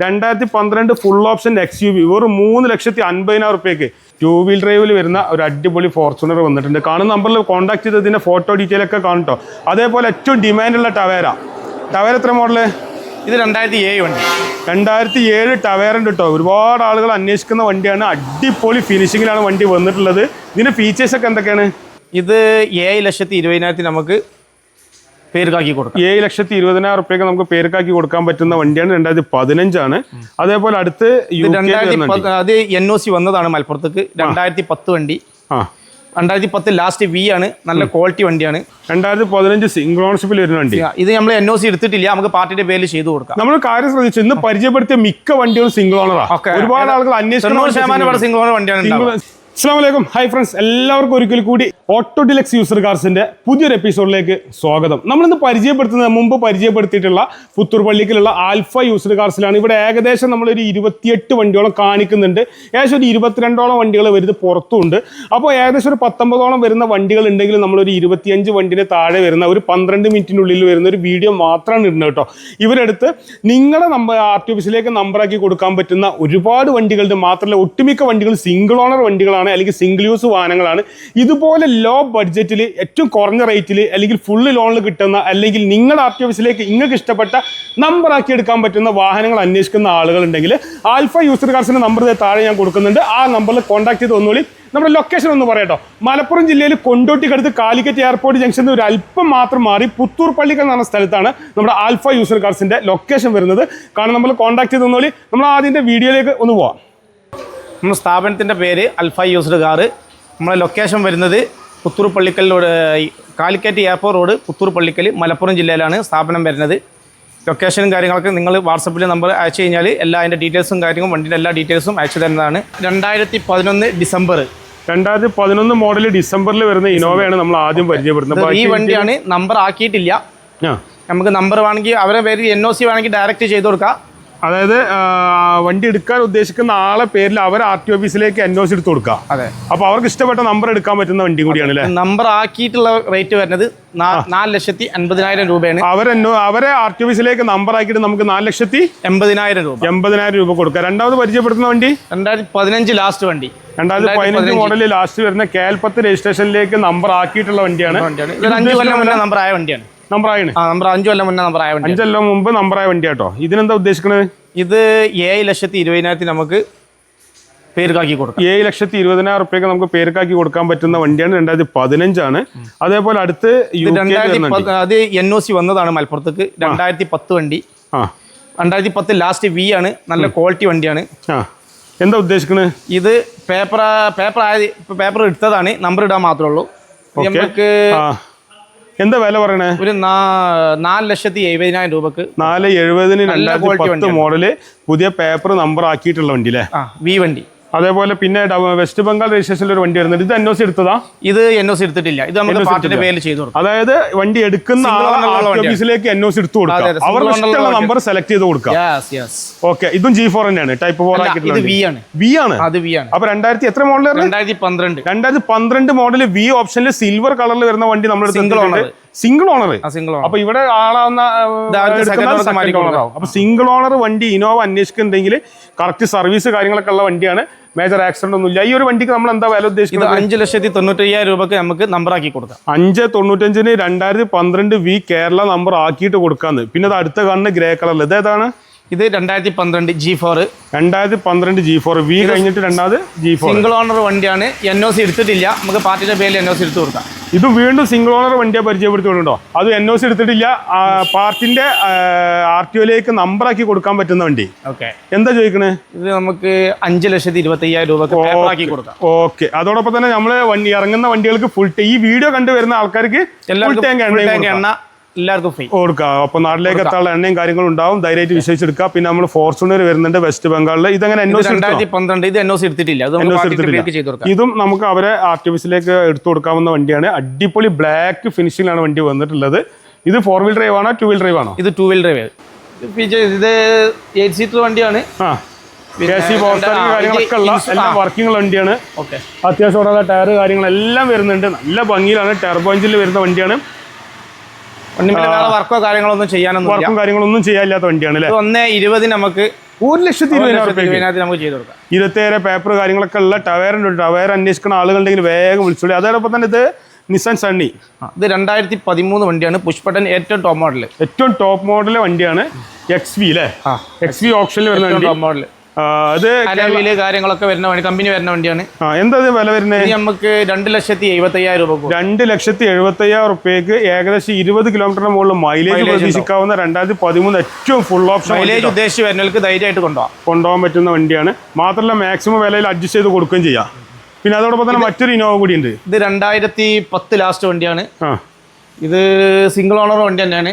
രണ്ടായിരത്തി പന്ത്രണ്ട് full option X U V വെറും മൂന്ന് ലക്ഷത്തി അൻപതിനായിരം റുപ്യക്ക് ടൂ വീൽ ഡ്രൈവിൽ വരുന്ന ഒരു അടിപൊളി ഫോർച്യൂണർ വന്നിട്ടുണ്ട്. കാണുന്ന നമ്പറിൽ കോൺടാക്ട് ചെയ്തതിന്റെ ഫോട്ടോ ഡീറ്റെയിൽ ഒക്കെ കാണട്ടോ അതേപോലെ ഏറ്റവും ഡിമാൻഡുള്ള ടവേര ടവേര എത്ര മോഡൽ ഇത് രണ്ടായിരത്തി ഏഴ് വണ്ടി. രണ്ടായിരത്തി ഏഴ് ടവേര ഉണ്ട് കേട്ടോ ഒരുപാട് ആളുകൾ അന്വേഷിക്കുന്ന വണ്ടിയാണ്. അടിപൊളി ഫിനിഷിങ്ങിലാണ് വണ്ടി വന്നിട്ടുള്ളത്. ഇതിന്റെ ഫീച്ചേഴ്സൊക്കെ എന്തൊക്കെയാണ്? ഇത് ഏഴ് ലക്ഷത്തി ഇരുപതിനായിരത്തി നമുക്ക് പേർക്കാക്കി കൊടുക്കാം. ഏഴ് ലക്ഷത്തി ഇരുപതിനായിരം റുപ്യക്ക് നമുക്ക് പേരുകാക്കി കൊടുക്കാൻ പറ്റുന്ന വണ്ടിയാണ്. രണ്ടായിരത്തി പതിനഞ്ചാണ്. അതേപോലെ അടുത്ത് അത് എൻ ഒ സി വന്നതാണ് മലപ്പുറത്തേക്ക്. രണ്ടായിരത്തി പത്ത് വണ്ടി. ആ. രണ്ടായിരത്തി പത്ത് ലാസ്റ്റ് വി ആണ്. നല്ല ക്വാളിറ്റി വണ്ടിയാണ്. രണ്ടായിരത്തി പതിനഞ്ച് സിംഗിൾ ഓണർഷിപ്പിൽ വരുന്ന വണ്ടി. ഇത് നമ്മൾ എൻ ഒ സി എടുത്തിട്ടില്ല. നമുക്ക് പാർട്ടിയുടെ പേരിൽ ചെയ്തു കൊടുക്കാം. നമ്മൾ കാര്യം ശ്രദ്ധിച്ചു. ഇന്ന് പരിചയപ്പെടുത്തിയ മിക്ക വണ്ടികളും സിംഗിൾ ഓണറാ Okay. ഒരുപാട് ആളുകൾ തൊണ്ണൂറ് ശതമാനം സിംഗിൾ ഓണർ വണ്ടിയാണ് ഉണ്ടാവുക. അസ്സാം ഹൈ ഫ്രണ്ട്സ് എല്ലാവർക്കും ഒരിക്കൽ കൂടി ഓട്ടോ ഡിലക്സ് യൂസർ കാർസിന്റെ പുതിയൊരു എപ്പിസോഡിലേക്ക് സ്വാഗതം. നമ്മളിന്ന് പരിചയപ്പെടുത്തുന്നത് മുമ്പ് പരിചയപ്പെടുത്തിയിട്ടുള്ള പുത്തൂർ പള്ളിക്കലുള്ള ആൽഫ യൂസർ കാർസിലാണ് ഇവിടെ ഏകദേശം നമ്മളൊരു ഇരുപത്തിയെട്ട് വണ്ടിയോളം കാണിക്കുന്നുണ്ട്. ഏകദേശം ഒരു ഇരുപത്തിരണ്ടോളം വണ്ടികൾ വരുന്നത് പുറത്തുണ്ട് അപ്പോൾ ഏകദേശം ഒരു പത്തൊമ്പതോളം വരുന്ന വണ്ടികൾ ഉണ്ടെങ്കിൽ നമ്മളൊരു ഇരുപത്തിയഞ്ച് വണ്ടിന്റെ താഴെ വരുന്ന ഒരു പന്ത്രണ്ട് മിനിറ്റിനുള്ളിൽ വരുന്ന ഒരു വീഡിയോ മാത്രമാണ് ഇടുന്നത് കേട്ടോ. ഇവരെടുത്ത് നിങ്ങളുടെ നമ്പർ ആർ ടി ഓഫീസിലേക്ക് നമ്പറാക്കി കൊടുക്കാൻ പറ്റുന്ന ഒരുപാട് വണ്ടികളുടെ മാത്രമല്ല ഒട്ടുമിക്ക വണ്ടികൾ സിംഗിൾ ഓണർ വണ്ടികളാണ് അല്ലെങ്കിൽ സിംഗിൾ യൂസ് വാഹനങ്ങളാണ്. ഇതുപോലെ ലോ ബഡ്ജറ്റിൽ ഏറ്റവും കുറഞ്ഞ റേറ്റിൽ അല്ലെങ്കിൽ ഫുള്ള് ലോണിൽ കിട്ടുന്ന അല്ലെങ്കിൽ നിങ്ങളുടെ ആർ നിങ്ങൾക്ക് ഇഷ്ടപ്പെട്ട നമ്പർ ആക്കി എടുക്കാൻ പറ്റുന്ന വാഹനങ്ങൾ അന്വേഷിക്കുന്ന ആളുകളുണ്ടെങ്കിൽ ആൽഫ യൂസർ കാർസിന്റെ നമ്പർ താഴെ ഞാൻ കൊടുക്കുന്നുണ്ട്. ആ നമ്പറിൽ കോൺടാക്ട് ചെയ്ത് ഒന്നുകൂടി നമ്മുടെ ലൊക്കേഷൻ ഒന്ന് പറയട്ടോ മലപ്പുറം ജില്ലയിൽ കൊണ്ടോട്ടിക്കടുത്ത് കാലിക്കറ്റ് എയർപോർട്ട് ജംഗ്ഷനിൽ ഒരു അല്പം മാത്രം മാറി പുത്തൂർ പള്ളിക്കൽ എന്ന് സ്ഥലത്താണ് നമ്മുടെ ആൽഫ യൂസർ കാർസിന്റെ ലൊക്കേഷൻ വരുന്നത്. കാരണം നമ്മൾ കോൺടാക്ട് ചെയ്ത് തന്നോളി നമ്മൾ ആദ്യത്തെ വീഡിയോയിലേക്ക് ഒന്ന് പോവാം. നമ്മുടെ സ്ഥാപനത്തിന്റെ പേര് അൽഫ യൂസ്ഡ് കാർ. നമ്മളെ ലൊക്കേഷൻ വരുന്നത് Puthur പള്ളിക്കലിലൂടെ Calicut airport road Puthur Pallikkal Malappuram ജില്ലയിലാണ് സ്ഥാപനം വരുന്നത്. ലൊക്കേഷനും കാര്യങ്ങളൊക്കെ നിങ്ങൾ വാട്സപ്പിൽ നമ്പർ അയച്ചു കഴിഞ്ഞാൽ എല്ലാ അതിന്റെ ഡീറ്റെയിൽസും കാര്യങ്ങളും വണ്ടിയുടെ എല്ലാ ഡീറ്റെയിൽസും അയച്ചു തരുന്നതാണ്. രണ്ടായിരത്തി പതിനൊന്ന് ഡിസംബർ. രണ്ടായിരത്തി പതിനൊന്ന് മോഡൽ ഡിസംബറിൽ വരുന്ന ഇനോവയാണ് നമ്മൾ ആദ്യം പരിചയപ്പെടുന്നത്. ഈ വണ്ടിയാണ് നമ്പർ ആക്കിയിട്ടില്ല. നമുക്ക് നമ്പർ വേണമെങ്കിൽ അവരെ പേര് എൻ ഒ സി വേണമെങ്കിൽ ഡയറക്റ്റ് ചെയ്ത് കൊടുക്കാം. അതായത് വണ്ടി എടുക്കാൻ ഉദ്ദേശിക്കുന്ന ആളെ പേരിൽ അവർ ആർ ടി ഓഫീസിലേക്ക് എൻ ഒ സി എടുത്ത് കൊടുക്കുക. അതെ. അപ്പൊ അവർക്ക് ഇഷ്ടപ്പെട്ട നമ്പർ എടുക്കാൻ പറ്റുന്ന വണ്ടി കൂടിയാണ് അല്ലേ? നമ്പർ ആക്കിയിട്ടുള്ള റേറ്റ് വരുന്നത് നാല് ലക്ഷത്തി അൻപതിനായിരം രൂപയാണ്. അവരെന്നോ അവരെ ആർ ടി ഓഫീസിലേക്ക് നമ്പർ ആക്കിയിട്ട് നമുക്ക് നാല് ലക്ഷത്തി എൺപതിനായിരം രൂപ. എൺപതിനായിരം രൂപ കൊടുക്കുക. രണ്ടാമത് പരിചയപ്പെടുത്തുന്ന വണ്ടി? രണ്ടായിരത്തി പതിനഞ്ച് ലാസ്റ്റ് വണ്ടി. രണ്ടായിരത്തി പതിനഞ്ച് മോഡലിൽ ലാസ്റ്റ് വരുന്ന കേൽപ്പത്ത് രജിസ്ട്രേഷനിലേക്ക് നമ്പർ ആക്കിയിട്ടുള്ള വണ്ടിയാണ്. നമ്പർ ആയ വണ്ടിയാണ്. നമ്പർ ആ നമ്പർ അഞ്ച് കൊല്ലം മുന്നേ നമ്പർ ആയ വണ്ടി അഞ്ചെല്ലാം മുമ്പ് നമ്പർ ആയ വണ്ടി കേട്ടോ ഇതിനെന്താ ഉദ്ദേശിക്കുന്നത് ഇത് ഏഴ് ലക്ഷത്തി ഇരുപതിനായിരത്തി നമുക്ക് പേർക്കാക്കി കൊടുക്കാം. ഏഴ് ലക്ഷത്തി ഇരുപതിനായിരം റുപ്യക്ക് നമുക്ക് പേർക്കാക്കി കൊടുക്കാൻ പറ്റുന്ന വണ്ടിയാണ്. രണ്ടായിരത്തി പതിനഞ്ചാണ്. അതേപോലെ അടുത്ത് അത് എൻ ഒ സി വന്നതാണ് മലപ്പുറത്തേക്ക്. രണ്ടായിരത്തി പത്ത് വണ്ടി. ആ. രണ്ടായിരത്തി പത്ത് ലാസ്റ്റ് വി ആണ്. നല്ല ക്വാളിറ്റി വണ്ടിയാണ്. എന്താ ഉദ്ദേശിക്കുന്നത് ഇത് പേപ്പർ പേപ്പർ ആയത് പേപ്പർ എടുത്തതാണ്. നമ്പർ ഇടാൻ മാത്രമേ ഉള്ളൂ. നമുക്ക് എന്താ വില പറയണേ? ഒരു നാല് ലക്ഷത്തി എഴുപതിനായിരം രൂപക്ക്. നാല് എഴുപതിന് രണ്ടായിരത്തി പത്ത് മോഡൽ പുതിയ പേപ്പർ നമ്പർ ആക്കിയിട്ടുള്ള വണ്ടി അല്ലേ വി വണ്ടി. അതേപോലെ പിന്നെ വെസ്റ്റ് ബംഗാൾ രജിസ്ട്രേഷനിൽ ഒരു വണ്ടി വരുന്നുണ്ട്. ഇത് എൻ ഒ സി എടുത്തതാ? ഇത് എൻ ഒ സി എടുത്തിട്ടില്ല. ഇത് നമുക്ക് പാർട്ടിന്റെ പേരിൽ ചെയ്തു അതായത് വണ്ടി എടുക്കുന്ന. ഓഫീസിലേക്ക് എൻ ഒ സി എടുത്തു കൊടുക്കാം. ഇഷ്ടമുള്ള നമ്പർ സെലക്ട് ചെയ്ത് കൊടുക്കാം. ഓക്കെ ഇതും ജി ഫോർ തന്നെയാണ്. ടൈപ്പ് ഫോർ ഇത് ആക്കിയിട്ടുള്ള വി ആണ്. വി ആണ്? അത് വി ആണ്. അപ്പൊ രണ്ടായിരത്തി എത്ര മോഡൽ രണ്ടായിരത്തി പന്ത്രണ്ട് രണ്ടായിരത്തി പന്ത്രണ്ട് മോഡൽ വി ഓപ്ഷനിൽ സിൽവർ കളറിൽ വരുന്ന വണ്ടി നമ്മൾ. സിംഗിൾ ഓണർ സിംഗിൾ ഓണർ അപ്പൊ ഇവിടെ ആളാവുന്ന അപ്പൊ സിംഗിൾ ഓണർ വണ്ടി ഇനോവ അന്വേഷിക്കുന്നുണ്ടെങ്കിൽ കറക്റ്റ് സർവീസ് കാര്യങ്ങളൊക്കെ ഉള്ള വണ്ടിയാണ്. മേജർ ആക്സിഡന്റ് ഒന്നുമില്ല. ഈ ഒരു വണ്ടിക്ക് നമ്മൾ എന്താ വില ഉദ്ദേശിക്കുന്നത്? അഞ്ച് ലക്ഷത്തി തൊണ്ണൂറ്റി അയ്യായിരം രൂപക്ക് നമുക്ക് നമ്പർ ആക്കി കൊടുക്കാം. അഞ്ച് തൊണ്ണൂറ്റഞ്ചിന് രണ്ടായിരത്തി പന്ത്രണ്ട് വി കേരള നമ്പർ ആക്കിയിട്ട് കൊടുക്കാന്ന്. പിന്നെ അത് അടുത്ത കാണുന്ന ഗ്രേ കളറിൽ ഇതേതാണ് ഇത് രണ്ടായിരത്തി പന്ത്രണ്ട് ജി ഫോർ രണ്ടായിരത്തി പന്ത്രണ്ട് ജി ഫോർ വി കഴിഞ്ഞിട്ട് രണ്ടാമത് ജി ഫോർ സിംഗിൾ ഓണർ വണ്ടിയാണ്. എൻ ഒ സി എടുത്തിട്ടില്ല. നമുക്ക് പാർട്ടിയുടെ പേരിൽ എൻ ഒ സി എടുത്ത് കൊടുക്കാം. ഇത് വീണ്ടും സിംഗിൾ ഓണർ വണ്ടിയെ പരിചയപ്പെടുത്തിയിട്ടുണ്ടോ അത് എൻ ഒ സി എടുത്തിട്ടില്ല. പാർട്ടിന്റെ ആർ ടി ഒയിലേക്ക് നമ്പറാക്കി കൊടുക്കാൻ പറ്റുന്ന വണ്ടി. ഓക്കെ എന്താ ചോദിക്കണേ? ഇത് നമുക്ക് അഞ്ച് ലക്ഷത്തി ഇരുപത്തി അയ്യായിരം രൂപ ഓക്കെ അതോടൊപ്പം തന്നെ നമ്മൾ വണ്ടി ഇറങ്ങുന്ന വണ്ടികൾക്ക് ഫുൾ ഈ വീഡിയോ കണ്ടുവരുന്ന ആൾക്കാർക്ക് എണ്ണ എല്ലാവർക്കും ഫ്രീ കൊടുക്കാം. അപ്പൊ നാട്ടിലേക്ക് എത്താനുള്ള എണ്ണയും കാര്യങ്ങളും ഉണ്ടാവും. ധൈര്യമായിട്ട് വിശ്വസിച്ചെടുക്കുക പിന്നെ നമ്മൾ ഫോർച്യൂണർ വരുന്നുണ്ട് വെസ്റ്റ് ബംഗാളിൽ ഇതങ്ങനെ രണ്ടായിരത്തി പന്ത്രണ്ട് ഇത് എൻ ഒ എടുത്തിട്ടില്ല. ഇതും നമുക്ക് അവരെ ആർ ടി ഓഫീസിലേക്ക് എടുത്തു കൊടുക്കാവുന്ന വണ്ടിയാണ്. അടിപൊളി ബ്ലാക്ക് ഫിനിഷിംഗിലാണ് വണ്ടി വന്നിട്ടുള്ളത്. ഇത് ഫോർ വീൽ ഡ്രൈവ് ആണോ ടു വീൽ ഡ്രൈവ് ആണോ? ഇത് ടു വീൽ ഡ്രൈവ് ഫീച്ചേഴ്സ് ഇത് എയ്റ്റ് സീറ്റർ വണ്ടിയാണ്. കാര്യങ്ങളൊക്കെ ഉള്ള എല്ലാം വർക്കിംഗ് വണ്ടിയാണ്. അത്യാവശ്യം ടയർ കാര്യങ്ങളെല്ലാം വരുന്നുണ്ട്. നല്ല ഭംഗിയിലാണ്. ടെർബോഞ്ചിൽ വരുന്ന വണ്ടിയാണ്. വർക്കോ കാര്യങ്ങളോ ഒന്നും ചെയ്യാനൊന്നും വർക്കും കാര്യങ്ങളൊന്നും ചെയ്യാനില്ലാത്ത വണ്ടിയാണ് അല്ലേ? ഒന്നേ ഇരുപതിന് നമുക്ക് ഒരു ലക്ഷത്തി ഇരുപതിനായിരം ഇരുപത്തേഴ് പേപ്പർ കാര്യങ്ങളൊക്കെ ഉള്ള ടവയറിന്റെ ടവേർ ടവയർ അന്വേഷിക്കുന്ന ആളുകളുണ്ടെങ്കിൽ വേഗം വിളിച്ചോളി. അതോടൊപ്പം തന്നെ ഇത് നിസാൻ സണ്ണി ഇത് രണ്ടായിരത്തി പതിമൂന്ന് വണ്ടിയാണ്. പുഷ്പട്ടൻ ഏറ്റവും ടോപ്പ് മോഡൽ ഏറ്റവും ടോപ്പ് മോഡൽ വണ്ടിയാണ് എക്സ് വി അല്ലേ എക്സ് വി ഓപ്ഷനിൽ വരുന്ന ടോപ്പ് മോഡൽ അത് അലവിൽ കാര്യങ്ങളൊക്കെ വരുന്ന വണ്ടി കമ്പനി വരുന്ന വണ്ടിയാണ്. എന്താ വില വരുന്നത് നമുക്ക് രണ്ട് ലക്ഷത്തി എഴുപത്തി അയ്യായിരം രൂപ രണ്ട് ലക്ഷത്തി എഴുപത്തി അയ്യായിരം റുപ്യക്ക് ഏകദേശം ഇരുപത് കിലോമീറ്ററിന് മുകളിൽ മൈലേജ് പ്രതീക്ഷിക്കാവുന്ന രണ്ടായിരത്തി പതിമൂന്ന് ഏറ്റവും ഫുൾ ഓപ്ഷൻ മൈലേജ് ഉദ്ദേശിച്ച് വരുന്നവർക്ക് ധൈര്യമായിട്ട് കൊണ്ടുപോകാം കൊണ്ടുപോകാൻ പറ്റുന്ന വണ്ടിയാണ്. മാത്രമല്ല മാക്സിമം വിലയിൽ അഡ്ജസ്റ്റ് ചെയ്ത് കൊടുക്കുകയും ചെയ്യാം. പിന്നെ അതോടൊപ്പം തന്നെ മറ്റൊരു ഇനോവ കൂടി ഉണ്ട്. ഇത് രണ്ടായിരത്തി പത്ത് ലാസ്റ്റ് വണ്ടിയാണ്. ആ. ഇത് സിംഗിൾ ഓണർ വണ്ടി തന്നെയാണ്.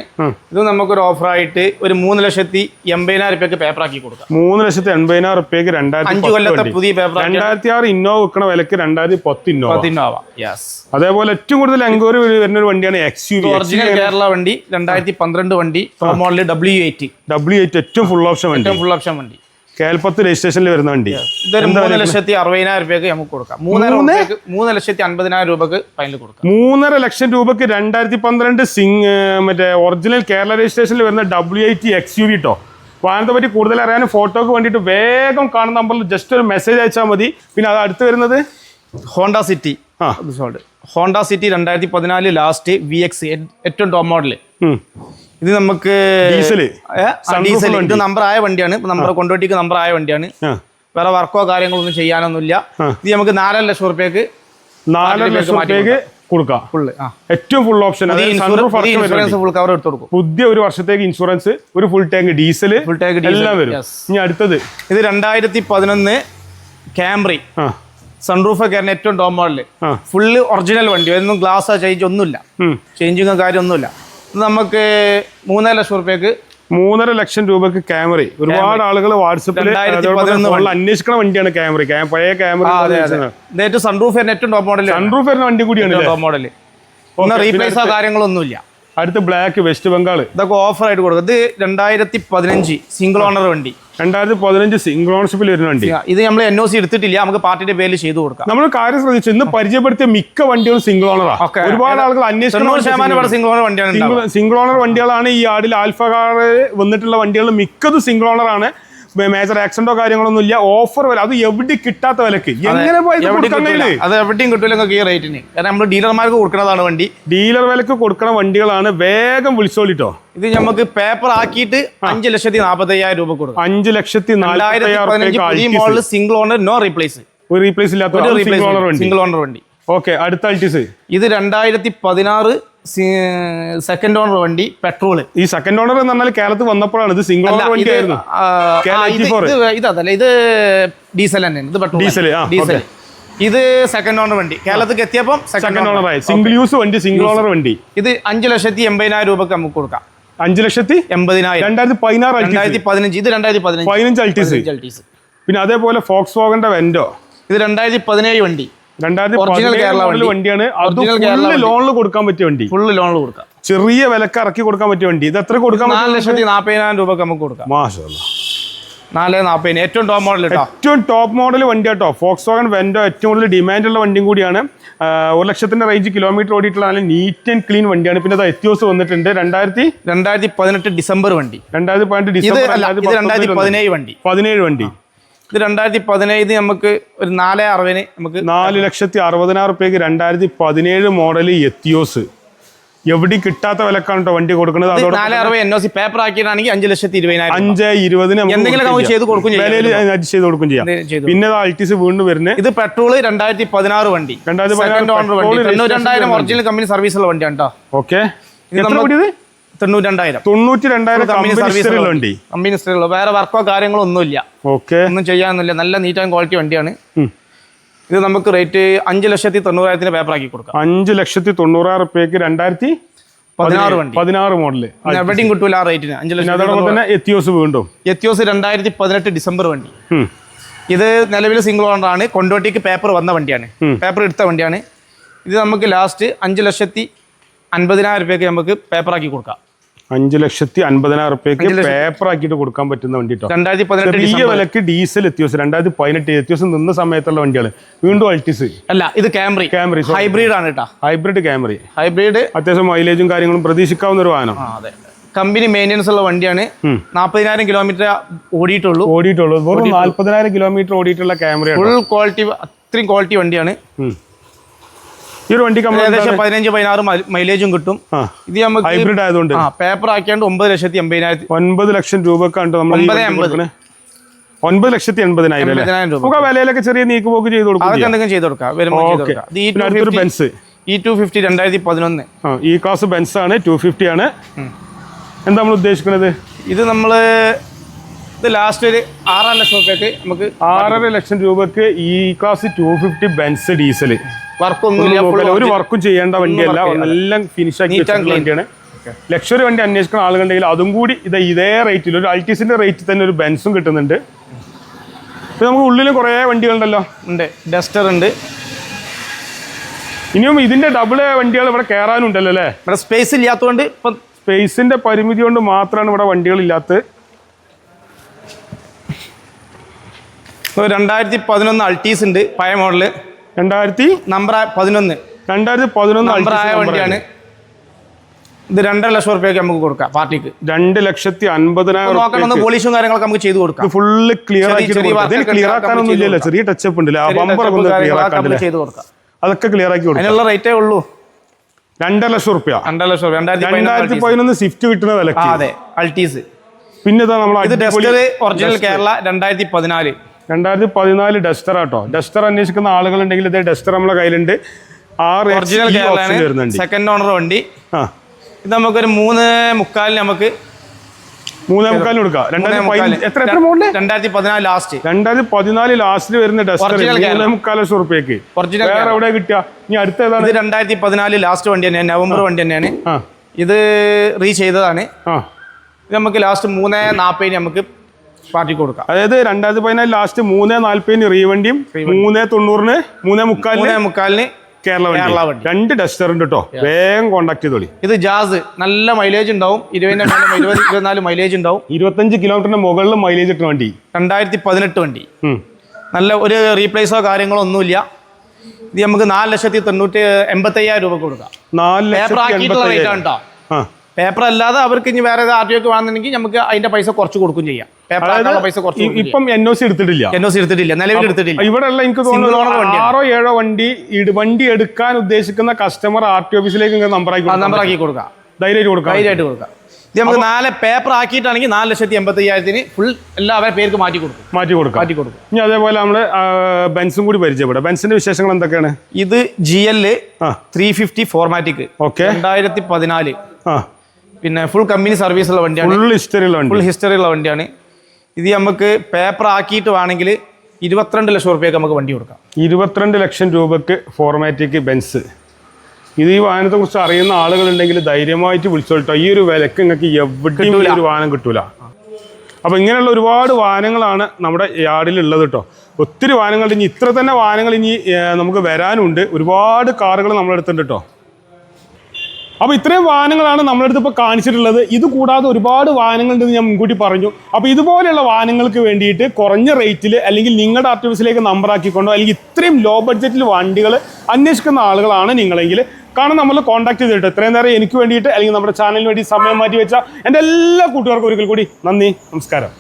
ഇത് നമുക്കൊരു ഓഫറായിട്ട് ഒരു മൂന്ന് ലക്ഷത്തി എൺപതിനായിരം രൂപയ്ക്ക് പേപ്പറാക്കി കൊടുക്കാം. മൂന്ന് ലക്ഷത്തി എൺപതിനായിരം റുപ്യക്ക് രണ്ടായിരത്തി അഞ്ച് കൊല്ലത്തെ പുതിയ പേപ്പർ രണ്ടായിരത്തി ആറ് ഇന്നോവ വിൽക്കണ വിലക്ക് രണ്ടായിരത്തി പത്ത് ഇന്നോവ ഇന്നോവ യെസ് അതേപോലെ ഏറ്റവും കൂടുതൽ എൻക്വയറി വരുന്ന ഒരു വണ്ടിയാണ് എക്സ് യു ഒറിജിനൽ കേരള വണ്ടി രണ്ടായിരത്തി പന്ത്രണ്ട് വണ്ടി model W eight W eight ഏറ്റവും ഫുൾ ഓപ്ഷൻ വണ്ടി. ഏറ്റവും ഫുൾ ഓപ്ഷൻ വണ്ടി. കേൽപ്പത്ത് രജിസ്ട്രേഷനിൽ വരുന്ന വണ്ടി. ഇതൊരു മൂന്ന് ലക്ഷത്തി അറുപതിനായിരം രൂപയ്ക്ക് നമുക്ക് കൊടുക്കാം. മൂന്നര മൂന്ന്? ലക്ഷത്തി അൻപതിനായിരം രൂപക്ക് ഫൈനൽ കൊടുക്കാം. മൂന്നര ലക്ഷം രൂപക്ക് രണ്ടായിരത്തി പന്ത്രണ്ട് സിംഗ് മറ്റേ ഒറിജിനൽ കേരള രജിസ്ട്രേഷനിൽ വരുന്ന W I T X U V കേട്ടോ വാഹനത്തെ പറ്റി കൂടുതൽ അറിയാനും ഫോട്ടോക്ക് വേണ്ടിയിട്ട് വേഗം കാണുന്ന നമ്പറിൽ ജസ്റ്റ് ഒരു മെസ്സേജ് അയച്ചാൽ മതി. പിന്നെ അത് അടുത്ത് വരുന്നത്? ഹോണ്ട സിറ്റി ആ. ഹോണ്ട സിറ്റി രണ്ടായിരത്തി പതിനാല് ലാസ്റ്റ് വി എക്സ് ഏറ്റവും ടോപ്പ് മോഡൽ. ഇത് നമുക്ക് ഡീസൽ വണ്ടി. ഇത് നമ്പർ ആയ വണ്ടിയാണ്. നമ്പർ കൊണ്ടോട്ടിക്ക് നമ്പർ ആയ വണ്ടിയാണ്. വേറെ വർക്കോ കാര്യങ്ങളോ ഒന്നും ചെയ്യാനൊന്നുമില്ല. ഇത് നമുക്ക് നാലര ലക്ഷം റുപ്യക്ക് നാലര ലക്ഷം റുപ്യക്ക് കൊടുക്കാം. ഫുള്ള് ഏറ്റവും full option insurance. Full cover എടുത്ത് കൊടുക്കും. പുതിയ ഒരു വർഷത്തേക്ക് ഇൻഷുറൻസ് ഒരു full tank diesel full tank diesel എല്ലാം വരും. ഇനി അടുത്തത്. ഇത് രണ്ടായിരത്തി പതിനൊന്ന് ക്യാമറി സൺറൂഫ് ഒക്കെ ആയിരുന്നു ഏറ്റവും ടോപ്പ് മോഡൽ ഫുള്ള് ഒറിജിനൽ വണ്ടി. ഒന്നും ഗ്ലാസ് ചേഞ്ച് ഒന്നുമില്ല. ചേഞ്ചിങ്ങോ കാര്യമൊന്നുമില്ല. നമുക്ക് മൂന്നര ലക്ഷം റുപ്യക്ക് മൂന്നര ലക്ഷം രൂപക്ക് ക്യാമറ. ഒരുപാട് ആളുകൾ വാട്സപ്പിൽ അന്വേഷിക്കണ വണ്ടിയാണ് ക്യാമറ. ക്യാ- പഴയ ക്യാമറ സൺറൂഫ് ഏറ്റവും ടോപ്പ് മോഡൽ സൺറൂഫ് വണ്ടി കൂടിയാണ് ടോപ്പ് മോഡൽ ഒന്ന് റീപ്ലേസോ കാര്യങ്ങളൊന്നുമില്ല. അടുത്ത് ബ്ലാക്ക് വെസ്റ്റ് ബംഗാൾ ഇതൊക്കെ ഓഫർ ആയിട്ട് കൊടുക്കും. ഇത് രണ്ടായിരത്തി പതിനഞ്ച് സിംഗിൾ ഓണർ വണ്ടി. രണ്ടായിരത്തി പതിനഞ്ച് സിംഗിൾ ഓണർഷിപ്പിൽ വരുന്ന വണ്ടി. ഇത് നമ്മൾ എൻ ഒ സി എടുത്തിട്ടില്ല നമുക്ക് പാർട്ടിയുടെ പേരിൽ ചെയ്തു കൊടുക്കാം. നമ്മൾ കാര്യം ശ്രദ്ധിച്ചു ഇന്ന് പരിചയപ്പെടുത്തിയ മിക്ക വണ്ടികളും സിംഗിൾ ഓണറാ ഒരുപാട് ആളുകൾ അന്വേഷിക്കുന്നത് സിംഗ്ലോണർ സിംഗിൾ ഓണർ വണ്ടിയാണ്. സിംഗിൾ ഓണർ വണ്ടികളാണ് ഈ ആടിൽ ആൽഫ കാർ വന്നിട്ടുള്ള വണ്ടികൾ മിക്കതും സിംഗിൾ ആണ്. മേജർ ആക്സിഡന്റോ കാര്യങ്ങളൊന്നും ഇല്ല. ഓഫർ വില അത് എവിടെ കിട്ടാത്ത വിലക്ക്. എങ്ങനെ അത് എവിടെയും കിട്ടില്ല ഈ റേറ്റിന് കാരണം നമ്മൾ ഡീലർമാർക്ക് കൊടുക്കുന്നതാണ് വണ്ടി. ഡീലർ വിലക്ക് കൊടുക്കുന്ന വണ്ടികളാണ് വേഗം വിളിച്ചോളിട്ടോ. ഇത് നമുക്ക് പേപ്പർ ആക്കിയിട്ട് അഞ്ച് ലക്ഷത്തി നാൽപ്പത്തി അയ്യായിരം രൂപ കൊടുക്കും. അഞ്ച് ലക്ഷത്തി റുപ്യക്ക് model single owner no replace ഒരു റീപ്ലേസ് ഇല്ലാത്ത സിംഗിൾ ഓണർ വണ്ടി. സിംഗിൾ ഓണർ വണ്ടി. ഓക്കെ അടുത്ത അൾട്ടിസ് ഇത് രണ്ടായിരത്തി പതിനാറ് സെക്കൻഡ് ഓണർ വണ്ടി പെട്രോൾ ഈ സെക്കൻഡ് ഓണർ എന്ന് പറഞ്ഞാൽ കേരളത്തിൽ വന്നപ്പോഴാണ്. ഇത് സിംഗിൾ ഓണർ വണ്ടി ആയിരുന്നു ആ, ഇത് 84. ഇത് ഇതല്ല ഇത് ഡീസൽ തന്നെയാണ്. ഇത് പെട്രോൾ ഡീസൽ ഡീസൽ ഇത് സെക്കൻഡ് ഓണർ വണ്ടി. കേരളത്തിൽ എത്തിയപ്പോൾ സെക്കൻഡ് ഓണർ ആയി. സിംഗിൾ യൂസ് വണ്ടി സിംഗിൾ ഓണർ വണ്ടി. ഇത് അഞ്ച് ലക്ഷത്തി എൺപതിനായിരം രൂപക്ക് നമുക്ക് കൊടുക്കാം. അഞ്ച് ലക്ഷത്തി എൺപതിനായിരം. രണ്ടായിരത്തി പതിനാറ് രണ്ടായിരത്തി പതിനഞ്ച് ഇത് രണ്ടായിരത്തി പതിനഞ്ച് പതിനഞ്ച് അൾട്ടീസ് പിന്നെ അതേപോലെ ഫോക്സ് വാഗന്റെ വെൻഡോ ഇത് രണ്ടായിരത്തി പതിനേഴ് വണ്ടി. രണ്ടായിരത്തി. വണ്ടിയാണ്. അത് ഫുള്ള് ലോണിൽ കൊടുക്കാൻ പറ്റിയ വണ്ടി. ഫുള്ള് ലോണിൽ കൊടുക്കാം. ചെറിയ വിലക്ക് ഇറക്കി കൊടുക്കാൻ പറ്റിയ വണ്ടി. ഇത് എത്ര കൊടുക്കാൻ നാല് ലക്ഷത്തി നാൽപ്പതിനായിരം രൂപക്ക് നമുക്ക് കൊടുക്കാം. മാഷാ നാല് നാൽപ്പതിന് ഏറ്റവും ടോപ്പ് മോഡൽ ഏറ്റവും ടോപ്പ് മോഡൽ വണ്ടി കേട്ടോ ഫോക്സ് വാഗൺ വെൻഡോ ഏറ്റവും കൂടുതൽ ഡിമാൻഡ് ഉള്ള വണ്ടിയും കൂടിയാണ്. ഒരു ലക്ഷത്തിന്റെ റേഞ്ച് കിലോമീറ്റർ ഓടിയിട്ടുള്ള നല്ല നീറ്റ് ആൻഡ് ക്ലീൻ വണ്ടിയാണ്. പിന്നെ അത് എത്തിയോസ് വന്നിട്ടുണ്ട്. രണ്ടായിരത്തി രണ്ടായിരത്തി പതിനെട്ട് ഡിസംബർ വണ്ടി. രണ്ടായിരത്തി പതിനെട്ട് ഡിസംബർ പതിനേഴ് വണ്ടി. പതിനേഴ് വണ്ടി. ഇത് രണ്ടായിരത്തി പതിനേഴ് നമുക്ക് ഒരു നാല് അറുപതിന് നമുക്ക് നാല് ലക്ഷത്തി അറുപതിനായിരം റുപ്യക്ക് രണ്ടായിരത്തി പതിനേഴ് മോഡൽ എത്തിയോസ്. എവിടെ കിട്ടാത്ത വിലക്കാണ് കേട്ടോ വണ്ടി കൊടുക്കുന്നത്. പേപ്പർ ആക്കിയിട്ടാണെങ്കിൽ അഞ്ച് ലക്ഷത്തി ഇരുപതിനായിരം രൂപ. അഞ്ച് ഇരുപതിന് എന്തെങ്കിലും ചെയ്ത് കൊടുക്കും ചെയ്യാം. വിലയിൽ അഡ്ജസ്റ്റ് ചെയ്ത് കൊടുക്കും ചെയ്യാം. എന്തെങ്കിലും ചെയ്ത് പിന്നെ അൾട്ടിസ് വീണ്ടും വരുന്നത് ഇത് പെട്രോൾ രണ്ടായിരത്തി പതിനാറ് വണ്ടി. രണ്ടായിരത്തി വണ്ടി. ഒറിജിനൽ കമ്പനി സർവീസ് ഉള്ള വണ്ടിയാണ് കേട്ടോ ഓക്കെ എത്ര കൂടിയത്? തൊണ്ണൂറ്റി രണ്ടായിരം വണ്ടി. കമ്പനി വേറെ വർക്കോ കാര്യങ്ങളോ ഒന്നുമില്ല. ഓക്കെ ഒന്നും ചെയ്യാനൊന്നുമില്ല. നല്ല നീറ്റ് ആൻഡ് ക്വാളിറ്റി വണ്ടിയാണ്. ഇത് നമുക്ക് റേറ്റ് അഞ്ച് ലക്ഷത്തി തൊണ്ണൂറായിരത്തിന് പേപ്പർ ആക്കി കൊടുക്കാം. അഞ്ച് ലക്ഷത്തി തൊണ്ണൂറായിരം റുപ്യക്ക് രണ്ടായിരത്തി പതിനാറ് വണ്ടി. പതിനാറ് മോഡൽ എവിടെയും കിട്ടൂല ആ റേറ്റിന് അഞ്ച് തന്നെ എത്തിയോസ് വീണ്ടും. എത്തിയോസ് രണ്ടായിരത്തി പതിനെട്ട് ഡിസംബർ വണ്ടി. ഇത് നിലവിൽ സിംഗിൾ ഓണർ ആണ്. കൊണ്ടോട്ടിക്ക് പേപ്പർ വന്ന വണ്ടിയാണ്. പേപ്പർ എടുത്ത വണ്ടിയാണ്. ഇത് നമുക്ക് ലാസ്റ്റ് അഞ്ച് ലക്ഷത്തി അൻപതിനായിരം രൂപയ്ക്ക് നമുക്ക് പേപ്പർ ആക്കി കൊടുക്കാം. അഞ്ചു ലക്ഷത്തി അൻപതിനായിരം റുപ്യക്ക് പേപ്പർ ആക്കിയിട്ട് കൊടുക്കാൻ പറ്റുന്ന വണ്ടി രണ്ടായിരത്തി പതിനെട്ട് ചെറിയ വിലക്ക് ഡീസൽ എത്തിയോസ് രണ്ടായിരത്തി പതിനെട്ട് എത്തിയോസ് നിന്ന സമയത്തുള്ള വണ്ടികൾ വീണ്ടും അൾട്ടിസ് അല്ല ഇത് ക്യാമറി ക്യാമറി ഹൈബ്രിഡ് ആണ് കേട്ടോ ഹൈബ്രിഡ് ക്യാമറി ഹൈബ്രിഡ് അത്യാവശ്യം മൈലേജും കാര്യങ്ങളും പ്രതീക്ഷിക്കാവുന്ന ഒരു വാഹനം കമ്പനി മെയിന്റെനൻസ് ഉള്ള വണ്ടിയാണ്. നാൽപ്പതിനായിരം കിലോമീറ്റർ ഓടിയിട്ടുള്ളൂ. ഓടിയിട്ടുള്ളൂ. നാൽപ്പതിനായിരം കിലോമീറ്റർ ഓടിയിട്ടുള്ള ക്യാമറ ഫുൾ ക്വാളിറ്റി അത്രയും ക്വാളിറ്റി വണ്ടിയാണ്. ഈ ഒരു വണ്ടിക്ക് നമ്മൾ ഏകദേശം പതിനഞ്ച് പതിനാറ് മൈലേജും കിട്ടും. ഇത് നമുക്ക് ഹൈബ്രിഡ് ആയതുകൊണ്ട്. പേപ്പർ ആക്കിയാണ്ട് ഒമ്പത് ലക്ഷത്തി എൺപതിനായിരത്തി ഒൻപത് ലക്ഷം രൂപക്കാണ് നമ്മൾ വണ്ടി ഒൻപത് ലക്ഷത്തി എൺപതിനായിരം നമുക്ക് ആ വിലയിലൊക്കെ ചെറിയ നീക്കുപോക്ക് ചെയ്ത് കൊടുക്കും അതൊക്കെ എന്തെങ്കിലും ചെയ്ത് കൊടുക്കാം. വരുമ്പോൾ ബെൻസ് ഇ ടു ഫിഫ്റ്റി രണ്ടായിരത്തി പതിനൊന്ന്. ഈ ക്ലാസ് ബെൻസ് ആണ് ടു ഫിഫ്റ്റി ആണ്. എന്താ നമ്മൾ ഉദ്ദേശിക്കുന്നത് ഇത് നമ്മൾ ഇത് ലാസ്റ്റ് ഒരു ആറര ലക്ഷം നമുക്ക് ആറര ലക്ഷം രൂപക്ക് E class two fifty Benz diesel full ഒരു വർക്കും ചെയ്യേണ്ട വണ്ടിയല്ല. എല്ലാം ഫിനിഷ് ആക്കി വണ്ടിയാണ്. ലക്ഷറി വണ്ടി അന്വേഷിക്കുന്ന ആളുകളുണ്ടെങ്കിൽ അതും കൂടി ഇത് ഇതേ റേറ്റിൽ ഒരു അൾട്ടീസിന്റെ റേറ്റിൽ തന്നെ ഒരു ബെൻസും കിട്ടുന്നുണ്ട്. നമുക്ക് ഉള്ളിലും കുറേ വണ്ടികളുണ്ടല്ലോ. ഉണ്ട്. ഡസ്റ്റർ ഉണ്ട്. ഇനിയും ഇതിന്റെ ഡബിൾ വണ്ടികൾ ഇവിടെ കയറാനുണ്ടല്ലോ അല്ലേ? ഇവിടെ സ്പേസ് ഇല്ലാത്തതുകൊണ്ട് ഇപ്പം സ്പേസിന്റെ പരിമിതി കൊണ്ട് മാത്രമാണ് ഇവിടെ വണ്ടികൾ ഇല്ലാത്തത്. ഒരു രണ്ടായിരത്തി പതിനൊന്ന് അൾട്ടീസ് ഉണ്ട് പഴയ മോഡൽ രണ്ടായിരത്തി നമ്പർ പതിനൊന്ന്. രണ്ടായിരത്തി പതിനൊന്ന് number വണ്ടിയാണ്. ഇത് രണ്ടര ലക്ഷം റുപ്യക്ക് നമുക്ക് കൊടുക്കാം പാർട്ടിക്ക്. രണ്ട് ലക്ഷത്തി അൻപതിനായിരം ഒന്ന് കാര്യങ്ങളൊക്കെ നമുക്ക് ചെയ്തു കൊടുക്കാം. ഫുള്ള് ക്ലിയർ ആക്കി ക്ലിയർ ആക്കാനൊന്നും ഇല്ലല്ലോ. ചെറിയ ടച്ചപ്പ് ഉണ്ടല്ലേ? ക്ലിയർ ആക്കാൻ ചെയ്തു കൊടുക്കാം. അതൊക്കെ ക്ലിയർ ആക്കി കൊടുക്കും. അതിനുള്ള റേറ്റേ ഉള്ളൂ. രണ്ടര ലക്ഷം റുപ്യ രണ്ടര ലക്ഷം രണ്ടായിരത്തി പതിനൊന്ന് സ്വിഫ്റ്റ് കിട്ടുന്ന വില അതെ. അൾട്ടീസ് പിന്നെ ഒറിജിനൽ കേരള രണ്ടായിരത്തി പതിനാല്. രണ്ടായിരത്തി പതിനാല് ഡസ്റ്റർ ആട്ടോ ഡസ്റ്റർ അന്വേഷിക്കുന്ന ആളുകളുണ്ടെങ്കിൽ ഇതേ ഡസ്റ്റർ നമ്മളെ കയ്യിലുണ്ട്. ആറ് ഒറിജിനൽ വരുന്നുണ്ട്. സെക്കൻഡ് ഓണർ വണ്ടി. ആ. ഇത് നമുക്കൊരു മൂന്ന് മുക്കാലിന് നമുക്ക് മൂന്നേ മുക്കാലിന് കൊടുക്കാം. രണ്ടായിരത്തി. എത്ര എത്ര മോഡൽ രണ്ടായിരത്തി പതിനാല് ലാസ്റ്റ് രണ്ടായിരത്തി പതിനാല് ലാസ്റ്റിൽ വരുന്ന ഡസ്റ്റർ മൂന്നേ. മുക്കാൽ ലക്ഷം റുപ്യക്ക് വേറെ എവിടെ കിട്ടുക? ഇനി അടുത്ത ഏതാണ്? രണ്ടായിരത്തി പതിനാല് ലാസ്റ്റ് വണ്ടി തന്നെയാണ്. നവംബർ വണ്ടി തന്നെയാണ്. ഇത് റീ ചെയ്തതാണ്. ഇത് നമുക്ക് ലാസ്റ്റ് മൂന്ന് നാൽപ്പതിന് നമുക്ക് പാർട്ടിക്ക് കൊടുക്കാം. അതായത് രണ്ടായിരത്തി പതിനാല് ലാസ്റ്റ് മൂന്നേ നാല്പതിന് റീവണ്ടിയും മൂന്നേ തൊണ്ണൂറിന് മൂന്നേ മുക്കാലിന് മുക്കാലിന് കേരള കേരള വണ്ടി. വണ്ടി. രണ്ട് ഡസ്റ്റർ ഉണ്ട് കേട്ടോ വേഗം കോണ്ടാക്ട് ചെയ്തോളി. ഇത് ജാസ് നല്ല മൈലേജ് ഉണ്ടാവും. ഇരുപതിന്റെ മേലെ ഇരുപത് ഇരുപത്തിനാല് മൈലേജ് ഉണ്ടാവും. ഇരുപത്തഞ്ച് കിലോമീറ്ററിന് മുകളിൽ മൈലേജ് ഇട്ട വണ്ടി. രണ്ടായിരത്തി പതിനെട്ട് വണ്ടി നല്ല ഒരു റീപ്ലേസോ കാര്യങ്ങളോ ഒന്നുമില്ല. ഇത് നമുക്ക് നാല് ലക്ഷത്തി തൊണ്ണൂറ്റി എൺപത്തയ്യായിരം രൂപ കൊടുക്കാം. നാല് പേപ്പർ ലക്ഷത്തി ആക്കിയിട്ടുള്ള എൺപത്തി റേറ്റ് ആണ് കേട്ടോ പേപ്പർ അല്ലാതെ അവർക്ക് ഇനി വേറെ ആർ ടി ഒക്കെ വേണമെന്നുണ്ടെങ്കിൽ നമുക്ക് അതിന്റെ പൈസ കുറച്ച് കൊടുക്കും ചെയ്യാം. ഇപ്പം എൻ ഒ സി എടുത്തിട്ടില്ല. എൻ ഒ സി എടുത്തിട്ടില്ല. നിലവിൽ എടുത്തിട്ടില്ല. ഇവിടെ എനിക്ക് തോന്നുന്നു. ആറോ ഏഴോ വണ്ടി വണ്ടി എടുക്കാൻ ഉദ്ദേശിക്കുന്ന കസ്റ്റമർ ആർ ടി ഓഫീസിലേക്ക് നമ്പർ ആക്കി. നമ്പർ ആക്കി കൊടുക്കാം. ധൈര്യമായിട്ട് കൊടുക്കാം ധൈര്യമായിട്ട് കൊടുക്കാം. ഇത് നമുക്ക് നാല് പേപ്പർ ആക്കിയിട്ടാണെങ്കിൽ നാല് ലക്ഷത്തി എൺപത്തി അയ്യായിരത്തിന് ഫുൾ എല്ലാവരുടെ പേർക്ക് മാറ്റി കൊടുക്കും. മാറ്റി കൊടുക്കും. മാറ്റി കൊടുക്കും. ഇനി അതേപോലെ നമ്മൾ ബെൻസും കൂടി പരിചയപ്പെടാം. ബെൻസിന്റെ വിശേഷങ്ങൾ എന്തൊക്കെയാണ്? ഇത് G L three fifty ഫോർമാറ്റിക് okay രണ്ടായിരത്തി പതിനാല്. പിന്നെ ഫുൾ കമ്പനി സർവീസ് ഉള്ള വണ്ടിയാണ്. ഫുൾ ഹിസ്റ്ററി ഉള്ള വണ്ടി. ഫുൾ ഹിസ്റ്ററി ഉള്ള വണ്ടിയാണ്. ഇത് നമുക്ക് പേപ്പർ ആക്കിയിട്ട് വേണമെങ്കിൽ ഇരുപത്തിരണ്ട് ലക്ഷം റുപ്യക്ക് നമുക്ക് വണ്ടി കൊടുക്കാം. ഇരുപത്തിരണ്ട് ലക്ഷം രൂപക്ക് ഫോർമാറ്റിക് ബെൻസ് ഇത് ഈ വാഹനത്തെ കുറിച്ച് അറിയുന്ന ആളുകളുണ്ടെങ്കിൽ ധൈര്യമായിട്ട് വിളിച്ചോട്ടോ ഈ ഒരു വിലക്ക് നിങ്ങൾക്ക് എവിടെയും ഒരു വാഹനം കിട്ടൂല. അപ്പൊ ഇങ്ങനെയുള്ള ഒരുപാട് വാഹനങ്ങളാണ് നമ്മുടെ യാർഡിൽ ഉള്ളത് കേട്ടോ ഒത്തിരി വാഹനങ്ങൾ ഇനി ഇത്ര തന്നെ വാഹനങ്ങൾ ഇനി നമുക്ക് വരാനുണ്ട്. ഒരുപാട് കാറുകൾ നമ്മളെടുത്തിട്ടുണ്ട് കേട്ടോ അപ്പോൾ ഇത്രയും വാഹനങ്ങളാണ് നമ്മളടുത്ത് ഇപ്പോൾ കാണിച്ചിട്ടുള്ളത്. ഇത് കൂടാതെ ഒരുപാട് വാഹനങ്ങളുണ്ടെന്ന് ഞാൻ മുൻകൂട്ടി പറഞ്ഞു. അപ്പോൾ ഇതുപോലെയുള്ള വാഹനങ്ങൾക്ക് വേണ്ടിയിട്ട് കുറഞ്ഞ റേറ്റിൽ അല്ലെങ്കിൽ നിങ്ങളുടെ ആർട്ടിഫിസിലേക്ക് നമ്പർ ആക്കിക്കൊണ്ടോ അല്ലെങ്കിൽ ഇത്രയും ലോ ബഡ്ജറ്റിൽ വണ്ടികൾ അന്വേഷിക്കുന്ന ആളുകളാണ് നിങ്ങളെങ്കിൽ കാരണം നമ്മൾ കോൺടാക്ട് ചെയ്തിട്ട് ഇത്രയും നേരം എനിക്ക് വേണ്ടിയിട്ട് അല്ലെങ്കിൽ നമ്മുടെ ചാനലിന് വേണ്ടി സമയം മാറ്റി വെച്ച എന്റെ എല്ലാ കൂട്ടുകാർക്കും ഒരിക്കൽ കൂടി നന്ദി നമസ്കാരം.